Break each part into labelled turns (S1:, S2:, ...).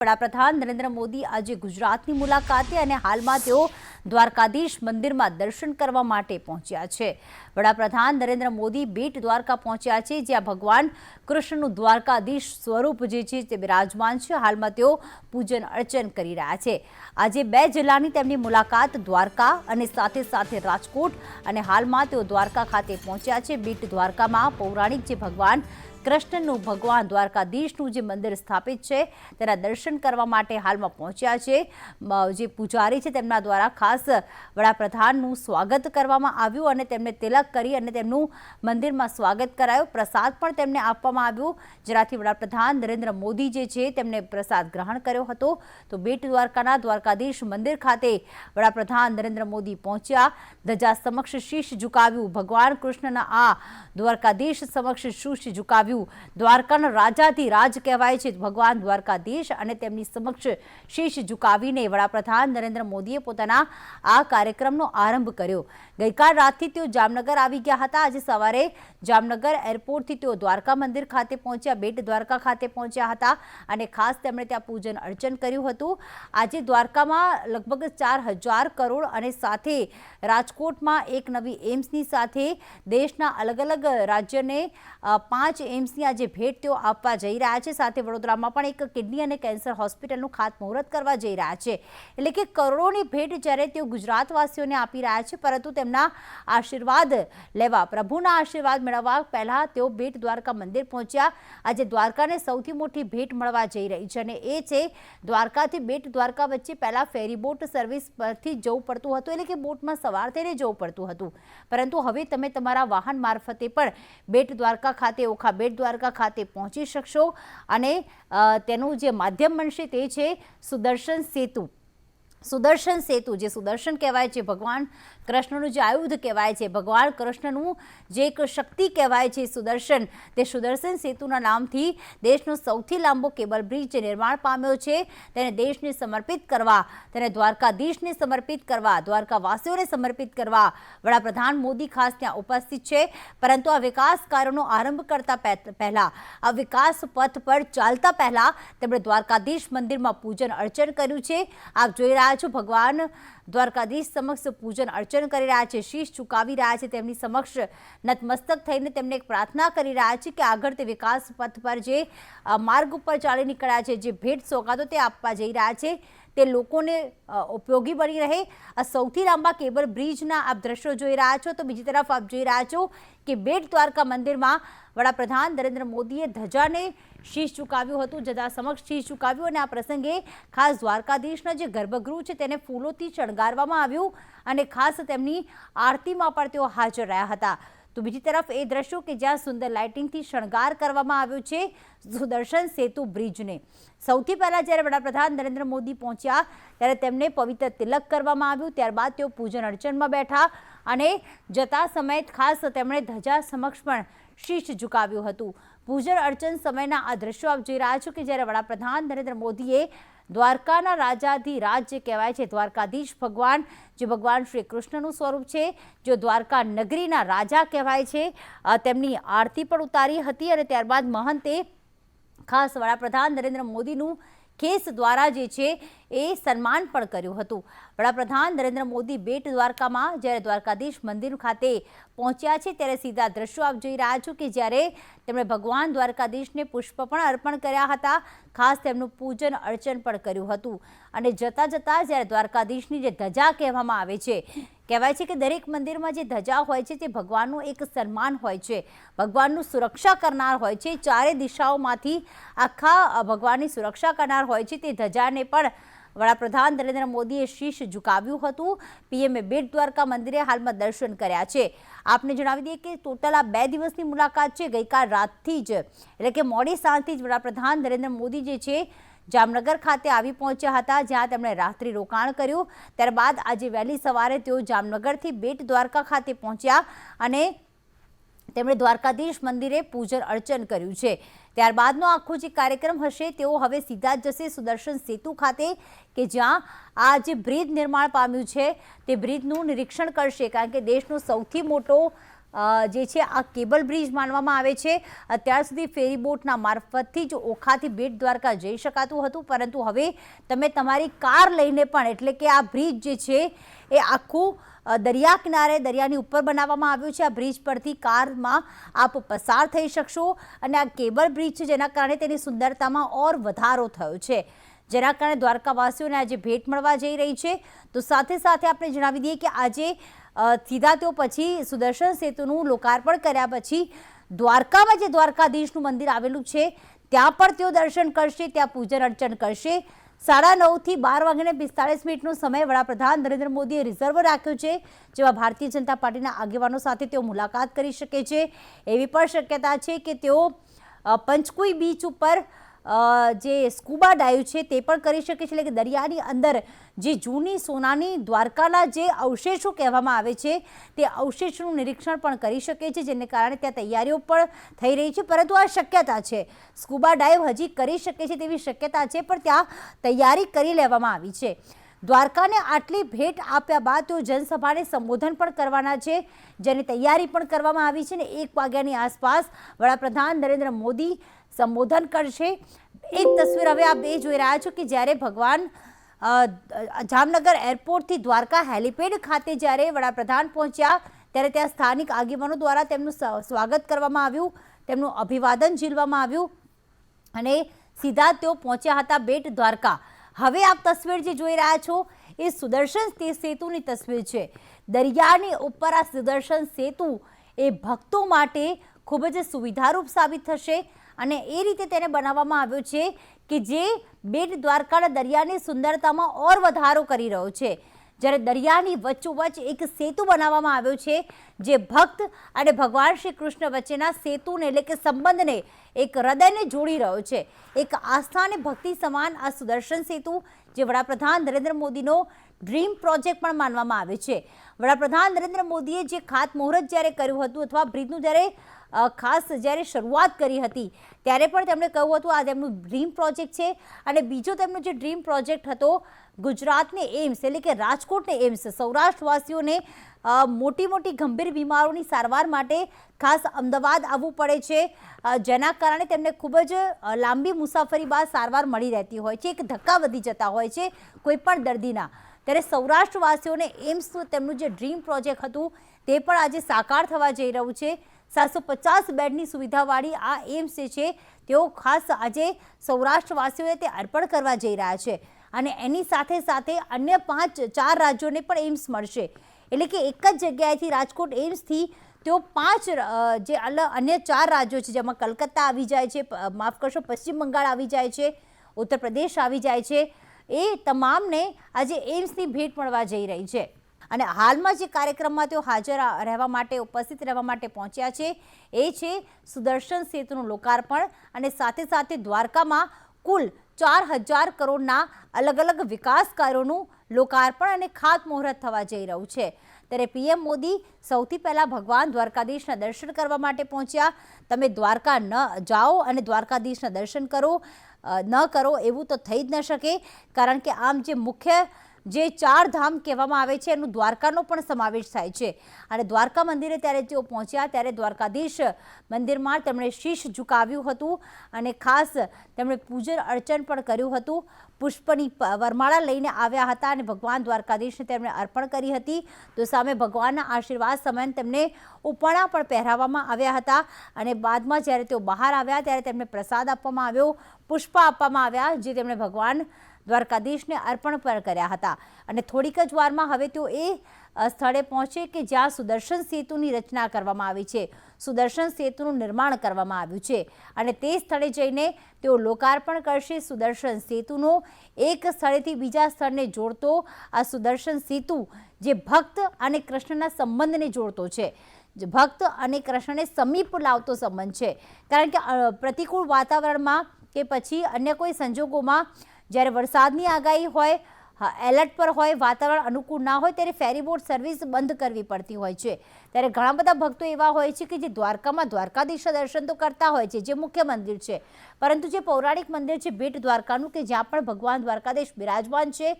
S1: વડાપ્રધાન નરેન્દ્ર મોદી આજે ગુજરાતની મુલાકાતે અને હાલમાં તેઓ દ્વારકાધીશ મંદિરમાં દર્શન કરવા માટે પહોંચ્યા છે. વડાપ્રધાન નરેન્દ્ર મોદી બેટ દ્વારકા પહોંચ્યા છે, જ્યાં ભગવાન કૃષ્ણનું દ્વારકાધીશ સ્વરૂપ જે છે તે બિરાજમાન છે. હાલમાં તેઓ પૂજન અર્ચન કરી રહ્યા છે. આજે બે જિલ્લાની તેમની મુલાકાત દ્વારકા અને સાથે સાથે રાજકોટ અને હાલમાં તેઓ દ્વારકા ખાતે પહોંચ્યા છે. બેટ દ્વારકામાં પૌરાણિક જે ભગવાન કૃષ્ણનું ભગવાન દ્વારકાધીશનું જે મંદિર સ્થાપિત છે, તેના દર્શન કરવા માટે હાલમાં પહોંચ્યા છે. જે પૂજારી છે, તેમના દ્વારા ખાસ વડાપ્રધાનનું સ્વાગત કરવામાં આવ્યું અને તેમને તિલક કરી અને તેમનું મંદિરમાં સ્વાગત કરાયું. પ્રસાદ પણ તેમને આપવામાં આવ્યું. જેનાથી વડાપ્રધાન નરેન્દ્ર મોદી જે છે, તેમને પ્રસાદ ગ્રહણ કર્યો હતો. તો બેટ દ્વારકાના દ્વારકાધીશ મંદિર ખાતે વડાપ્રધાન નરેન્દ્ર મોદી પહોંચ્યા. ધજા સમક્ષ શીશ ઝુકાવ્યું. ભગવાન કૃષ્ણના આ દ્વારકાધીશ સમક્ષ શીશ ઝુકાવ્યું. દ્વારકાના રાજાથી રાજ કહેવાય છે. ભગવાન દ્વારકાધીશ અને તેમની સમક્ષ શીશ ઝુકાવીને વડાપ્રધાન નરેન્દ્ર મોદીએ પોતાના આ કાર્યક્રમનો આરંભ કર્યો. ગઈકાલ રાતથી તેઓ જામનગર આવી ગયા હતા. આજે સવારે જામનગર એરપોર્ટથી તેઓ દ્વારકા મંદિર ખાતે પહોંચ્યા, બેટ દ્વારકા ખાતે પહોંચ્યા હતા અને ખાસ તેમણે ત્યાં પૂજન અર્ચન કર્યું હતું. આજે દ્વારકામાં લગભગ ચાર હજાર કરોડ અને સાથે રાજકોટમાં એક નવી એમ્સની સાથે દેશના અલગ અલગ રાજ્યને પાંચ પાંચ એમ્સની આજે ભેટ તેઓ આપવા જઈ રહ્યા છે. સાથે વડોદરામાં પણ એક કિડની અને કેન્સર હોસ્પિટલનું ખાતમુહૂર્ત કરવા જઈ રહ્યા છે. એટલે કે કરોડોની ભેટ જ્યારે તેઓ ગુજરાતવાસીઓને આપી રહ્યા છે, પરંતુ તેમના આશીર્વાદ લેવા, પ્રભુના આશીર્વાદ મેળવવા પહેલાં તેઓ બેટ દ્વારકા મંદિર પહોંચ્યા. આજે દ્વારકાને સૌથી મોટી ભેટ મળવા જઈ રહી છે અને એ છે દ્વારકાથી બેટ દ્વારકા વચ્ચે પહેલાં ફેરી બોટ સર્વિસ પરથી જવું પડતું હતું. એટલે કે બોટમાં સવાર થઈને જવું પડતું હતું. પરંતુ હવે તમે તમારા વાહન મારફતે પણ બેટ દ્વારકા ખાતે ઓખા બેટ દ્વારકા ખાતે પહોંચી શકશો. અને તેનું જે માધ્યમ બનશે તે છે સુદર્શન સેતુ. સુદર્શન સેતુ, જે સુદર્શન કહેવાય છે, ભગવાન કૃષ્ણનું જે આયુધ કહેવાય છે, ભગવાન કૃષ્ણનું જે એક શક્તિ કહેવાય છે સુદર્શન, તે સુદર્શન સેતુના નામથી દેશનો સૌથી લાંબો કેબલ બ્રિજ જે નિર્માણ પામ્યો છે. તેને દેશને સમર્પિત કરવા, તેને દ્વારકાધીશને સમર્પિત કરવા, દ્વારકાવાસીઓને સમર્પિત કરવા વડાપ્રધાન મોદી ખાસ ત્યાં ઉપસ્થિત છે. પરંતુ આ વિકાસ કાર્યોનો આરંભ કરતા પહેલાં, આ વિકાસ પથ પર ચાલતા પહેલાં તેમણે દ્વારકાધીશ મંદિરમાં પૂજન અર્ચન કર્યું છે. આપ જોઈ રહ્યા છો. ભગવાન દ્વારકાધીશ સમક્ષ પૂજન, અર્ચન કરી રહ્યા છે. શીશ ચુકાવી રહ્યા છે. તેમની સમક્ષ નતમસ્તક થઈને તેમને એક પ્રાર્થના કરી રહ્યા છે કે આગળ તે વિકાસ પથ પર જે માર્ગ ઉપર ચાલી નીકળ્યા છે, જે ભેટ સોગાદો તે આપવા જઈ રહ્યા છે, તે લોકોને ઉપયોગી બની રહે. આ સૌથી લાંબા કેબલ બ્રિજના આપ દ્રશ્યો જોઈ રહ્યા છો. તો બીજી તરફ આપ જોઈ રહ્યા છો કે બેટ દ્વારકા મંદિરમાં વડાપ્રધાન નરેન્દ્ર મોદીએ ધજાને શીશ ચુકાવ્યું હતું જતા સમક્ષ શીશ ચુકાવ્યું અને આ પ્રસંગે ખાસ દ્વારકાધીશના જે ગર્ભગૃહ છે તેને ફૂલોથી શણગારવામાં આવ્યું અને ખાસ તેમની આરતીમાં પણ તેઓ હાજર રહ્યા હતા. તો બીજી તરફ એ દ્રશ્યો કે જ્યાં સુંદર લાઇટિંગથી શણગાર કરવામાં આવ્યો છે, સુદર્શન સેતુ બ્રિજને. સૌથી પહેલાં જ્યારે વડાપ્રધાન નરેન્દ્ર મોદી પહોંચ્યા, ત્યારે તેમને પવિત્ર તિલક કરવામાં આવ્યું. ત્યારબાદ તેઓ પૂજન અર્ચનમાં બેઠા અને જતા સમયે ખાસ તેમણે ધજા સમક્ષ પણ શીશ ઝુકાવ્યું હતું. પૂજન અર્ચન સમયના આ દ્રશ્યો આપ જોઈ રહ્યા છો કે જ્યારે વડાપ્રધાન નરેન્દ્ર મોદીએ દ્વારકાના રાજાધી રાજ જે કહેવાય છે, દ્વારકાધીશ ભગવાન, જે ભગવાન શ્રી કૃષ્ણનું સ્વરૂપ છે, જો દ્વારકા નગરીના રાજા કહેવાય છે તેમની આરતી પણ ઉતારી હતી અને ત્યારબાદ મહંતે ખાસ વડાપ્રધાન નરેન્દ્ર મોદીનું કેસ દ્વારા જે છે, એ સન્માન પણ કર્યું હતું. વડાપ્રધાન નરેન્દ્ર મોદી બેટ દ્વારકામાં, જ્યારે દ્વારકાધીશ મંદિર ખાતે પહોંચ્યા છે, ત્યારે સીધા દ્રશ્યો આપ જોઈ રહ્યા છો કે જ્યારે તેમણે ભગવાન દ્વારકાધીશને પુષ્પ પણ અર્પણ કર્યા હતા, ખાસ તેમનું પૂજન અર્ચન પણ કર્યું હતું. અને જતાં જતાં જ્યારે દ્વારકાધીશની જે ધજા કહેવામાં આવે છે, કહેવાય છે કે દરેક મંદિરમાં જે ધજા હોય છે, તે ભગવાનનું એક સન્માન હોય છે. ભગવાનનું સુરક્ષા કરનાર હોય છે. ચારે દિશાઓમાંથી આખા ભગવાનની સુરક્ષા કરનાર હોય છે. તે ધજાને પણ વડાપ્રધાન નરેન્દ્ર મોદીએ શીશ ઝુકાવ્યું હતું. પીએમએ બેટ દ્વારકા મંદિરે હાલમાં દર્શન કર્યા છે. આપને જણાવી દઈએ કે ટોટલ આ બે દિવસની મુલાકાત છે. ગઈકાલ રાતથી જ, એટલે કે મોડી સાંજથી જ વડાપ્રધાન નરેન્દ્ર મોદી જે છે, જામનગર ખાતે આવી પહોંચ્યા હતા, જ્યાં તેમણે રાત્રિ રોકાણ કર્યું. ત્યારબાદ આજે વહેલી સવારે તેઓ જામનગરથી બેટ દ્વારકા ખાતે પહોંચ્યા અને તેમણે દ્વારકાધીશ મંદિરે પૂજન અર્ચન કર્યું છે. ત્યારબાદનો આખો જે કાર્યક્રમ હશે, તેઓ હવે સીધા જશે સુદર્શન સેતુ ખાતે, કે જ્યાં આ જે બ્રિજ નિર્માણ પામ્યું છે, તે બ્રિજનું નિરીક્ષણ કરશે, કારણ કે દેશનો સૌથી મોટો જે છે, આ કેબલ બ્રિજ માનવામાં આવે છે. અત્યાર સુધી ફેરી બોટના મારફતથી જ ઓખાથી બેટ દ્વારકા જઈ શકાતું હતું. પરંતુ હવે તમે તમારી કાર લઈને પણ, એટલે કે આ બ્રિજ જે છે, એ આખું દરિયા કિનારે, દરિયાની ઉપર બનાવવામાં આવ્યું છે. આ બ્રિજ પરથી કારમાં આપ પસાર થઈ શકશો અને આ કેબલ બ્રિજ છે, જેના કારણે તેની સુંદરતામાં ઓર વધારો થયો છે. જેના કારણે દ્વારકાવાસીઓને આજે ભેટ મળવા જઈ રહી છે. તો સાથે સાથે આપણે જણાવી દઈએ કે આજે સીધા તેઓ પછી સુદર્શન સેતુનું લોકાર્પણ કર્યા પછી દ્વારકામાં જે દ્વારકાધીશનું મંદિર આવેલું છે, ત્યાં પણ તેઓ દર્શન કરશે, ત્યાં પૂજન અર્ચન કરશે. સાડા નવથી બાર વાગ્યાને પિસ્તાળીસ મિનિટનો સમય વડાપ્રધાન નરેન્દ્ર મોદીએ રિઝર્વ રાખ્યો છે, જેમાં ભારતીય જનતા પાર્ટીના આગેવાનો સાથે તેઓ મુલાકાત કરી શકે છે. એવી પણ શક્યતા છે કે તેઓ પંચકુઈ બીચ ઉપર જે સ્કૂબા ડાઈવ છે તે પણ કરી શકે છે. એટલે કે દરિયાની અંદર જે જૂની સોનાની દ્વારકાના જે અવશેષો કહેવામાં આવે છે, તે અવશેષોનું નિરીક્ષણ પણ કરી શકે છે, જેને કારણે ત્યાં તૈયારીઓ પણ થઈ રહી છે. પરંતુ આ શક્યતા છે. સ્કૂબા ડાઈવ હજી કરી શકે છે તેવી શક્યતા છે, પણ ત્યાં તૈયારી કરી લેવામાં આવી છે. દ્વારકાને આટલી ભેટ આપ્યા બાદ તેઓ જનસભાને સંબોધન પણ કરવાના છે, જેની તૈયારી પણ કરવામાં આવી છે ને એક વાગ્યાની આસપાસ વડાપ્રધાન નરેન્દ્ર મોદી સંબોધન કરશે. એક તસવીર હવે આપ એ જોઈ રહ્યા છો કે જ્યારે ભગવાન જામનગર એરપોર્ટથી દ્વારકા હેલિપેડ ખાતે જ્યારે વડાપ્રધાન પહોંચ્યા, ત્યારે ત્યાં સ્થાનિક આગેવાનો દ્વારા તેમનું સ્વાગત કરવામાં આવ્યું, તેમનું અભિવાદન ઝીલવામાં આવ્યું અને સીધા તેઓ પહોંચ્યા હતા બેટ દ્વારકા. હવે આપ તસવીર જે જોઈ રહ્યા છો, એ સુદર્શન સેતુની તસવીર છે. દરિયાની ઉપર આ સુદર્શન સેતુ એ ભક્તો માટે ખૂબ જ સુવિધારૂપ સાબિત થશે. અને એ રીતે તેને બનાવવામાં આવ્યો છે કે જે બેટ દ્વારકાના દરિયાની સુંદરતામાં ઓર વધારો કરી રહ્યો છે. જ્યારે દરિયાની વચ્ચોવચ્ચ એક સેતુ બનાવવામાં આવ્યો છે, જે ભક્ત અને ભગવાન શ્રી કૃષ્ણ વચ્ચેના સેતુને એટલે કે સંબંધને એક હૃદયને જોડી રહ્યો છે. એક આસ્થા અને ભક્તિ સમાન આ સુદર્શન સેતુ, જે વડાપ્રધાન નરેન્દ્ર મોદીનો ડ્રીમ પ્રોજેક્ટ પણ માનવામાં આવે છે. વડાપ્રધાન નરેન્દ્ર મોદીએ જે ખાતમુહૂર્ત જ્યારે કર્યું હતું અથવા બ્રિજનું જ્યારે ખાસ જ્યારે શરૂઆત કરી હતી, ત્યારે પણ તેમણે કહ્યું હતું, આ તેમનું ડ્રીમ પ્રોજેક્ટ છે. અને બીજો તેમનો જે ડ્રીમ પ્રોજેક્ટ હતો, ગુજરાતને એમ્સ એટલે કે રાજકોટને એમ્સ સૌરાષ્ટ્રવાસીઓને મોટી મોટી ગંભીર બીમારોની સારવાર માટે ખાસ અમદાવાદ આવવું પડે છે. જેના કારણે તેમને ખૂબ જ લાંબી મુસાફરી બાદ સારવાર મળી રહેતી હોય છે. એક ધક્કા વધી જતા હોય છે, કોઈ પણ દર્દીના. ત્યારે સૌરાષ્ટ્રવાસીઓને એમ્સનું તેમનું જે ડ્રીમ પ્રોજેક્ટ હતું, તે પણ આજે સાકાર થવા જઈ રહ્યું છે. સાતસો પચાસ બેડની સુવિધાવાળી આ એમ્સ જે છે, તેઓ ખાસ આજે સૌરાષ્ટ્રવાસીઓએ તે અર્પણ કરવા જઈ રહ્યા છે અને એની સાથે સાથે અન્ય પાંચ, ચાર રાજ્યોને પણ એમ્સ મળશે. એટલે કે એક જ જગ્યાએથી રાજકોટ એમ્સથી તેઓ પાંચ જે અન્ય ચાર રાજ્યો છે, જેમાં કલકત્તા આવી જાય છે માફ કરશો, પશ્ચિમ બંગાળ આવી જાય છે, ઉત્તર પ્રદેશ આવી જાય છે, એ તમામને આજે એમ્સની ભેટ મળવા જઈ રહી છે. અને હાલમાં જે કાર્યક્રમમાં તેઓ હાજર રહેવા માટે ઉપસ્થિત રહેવા માટે પહોંચ્યા છે, એ છે સુદર્શન સેતુનું લોકાર્પણ અને સાથે સાથે દ્વારકામાં કુલ ચાર હજાર કરોડના અલગ અલગ વિકાસ કાર્યોનું લોકાર્પણ અને ખાતમુહૂર્ત થવા જઈ રહ્યું છે. ત્યારે પીએમ મોદી સૌથી પહેલાં ભગવાન દ્વારકાધીશના દર્શન કરવા માટે પહોંચ્યા. તમે દ્વારકા ન જાઓ અને દ્વારકાધીશના દર્શન કરો ન કરો એવું તો થઈ જ ન શકે. કારણ કે આમ જે મુખ્ય જે ચાર ધામ કહેવામાં આવે છે, એનું દ્વારકાનો પણ સમાવેશ થાય છે. અને દ્વારકા મંદિરે ત્યારે તેઓ પહોંચ્યા, ત્યારે દ્વારકાધીશ મંદિરમાં તેમણે શીશ ઝુકાવ્યું હતું અને ખાસ તેમણે પૂજન અર્ચન પણ કર્યું હતું. પુષ્પની વરમાળા લઈને આવ્યા હતા અને ભગવાન દ્વારકાધીશને તેમણે અર્પણ કરી હતી. તો સામે ભગવાનના આશીર્વાદ સમયે તેમને ઉપાણા પણ પહેરાવવામાં આવ્યા હતા અને બાદમાં જ્યારે તેઓ બહાર આવ્યા, ત્યારે તેમને પ્રસાદ આપવામાં આવ્યો, પુષ્પ આપવામાં આવ્યા, જે તેમણે ભગવાન દ્વારકાધીશને અર્પણ પણ કર્યા હતા. અને થોડીક જ વારમાં હવે તેઓ એ સ્થળે પહોંચે કે જ્યાં સુદર્શન સેતુની રચના કરવામાં આવી છે. સુદર્શન સેતુનું નિર્માણ કરવામાં આવ્યું છે. અને તે સ્થળે જઈને તેઓ લોકાર્પણ કરશે સુદર્શન સેતુનો. એક સ્થળેથી બીજા સ્થળને જોડતો આ સુદર્શન સેતુ જે ભક્ત અને કૃષ્ણના સંબંધને જોડતો છે. ભક્ત અને કૃષ્ણને સમીપ લાવતો સંબંધ છે. કારણ કે પ્રતિકૂળ વાતાવરણમાં કે પછી અન્ય કોઈ સંજોગોમાં જ્યારે વરસાદની આગાહી હોય એલર્ટ પર હોય, વાતાવરણ અનુકૂળ ના હોય, ત્યારે ફેરી બોટ સર્વિસ બંધ કરવી પડતી હોય છે. ત્યારે ઘણા બધા ભક્તો એવા હોય છે કે જે દ્વારકામાં દ્વારકાધીશ દર્શન તો કરતા હોય છે, જે મુખ્ય મંદિર છે. પરંતુ જે પૌરાણિક મંદિર છે બેટ દ્વારકાનું કે જ્યાં પણ ભગવાન દ્વારકાધીશ બિરાજમાન છે,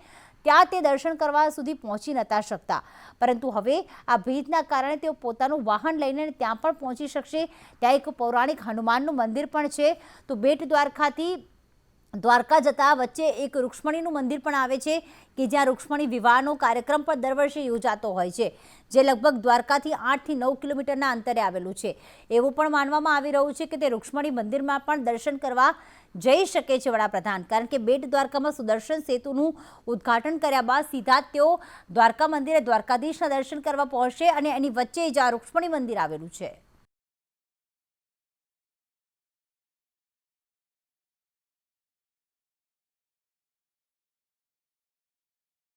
S1: ત્યાં તે દર્શન કરવા સુધી પહોંચી નતા શકતા. પરંતુ હવે આ ભીડના કારણે તેઓ પોતાનું વાહન લઈને ત્યાં પણ પહોંચી શકશે. ત્યાં એક પૌરાણિક હનુમાનનું મંદિર પણ છે. તો બેટ દ્વારકાથી દ્વારકા જતા વચ્ચે એક રૂક્ષ્મણીનું મંદિર પણ આવે છે કે જ્યાં રૂક્ષ્મણી વિવાહનો કાર્યક્રમ પણ દર વર્ષે યોજાતો હોય છે, જે લગભગ દ્વારકાથી આઠથી નવ કિલોમીટરના અંતરે આવેલું છે. એવું પણ માનવામાં આવી રહ્યું છે કે તે રૂક્ષ્મણી મંદિરમાં પણ દર્શન કરવા જઈ શકે છે વડાપ્રધાન, કારણ કે બેટ દ્વારકામાં સુદર્શન સેતુનું ઉદ્ઘાટન કર્યા બાદ સીધા તેઓ દ્વારકા મંદિરે દ્વારકાધીશના દર્શન કરવા પહોંચશે અને એની વચ્ચે જ આ રૂક્ષ્મણી મંદિર આવેલું છે.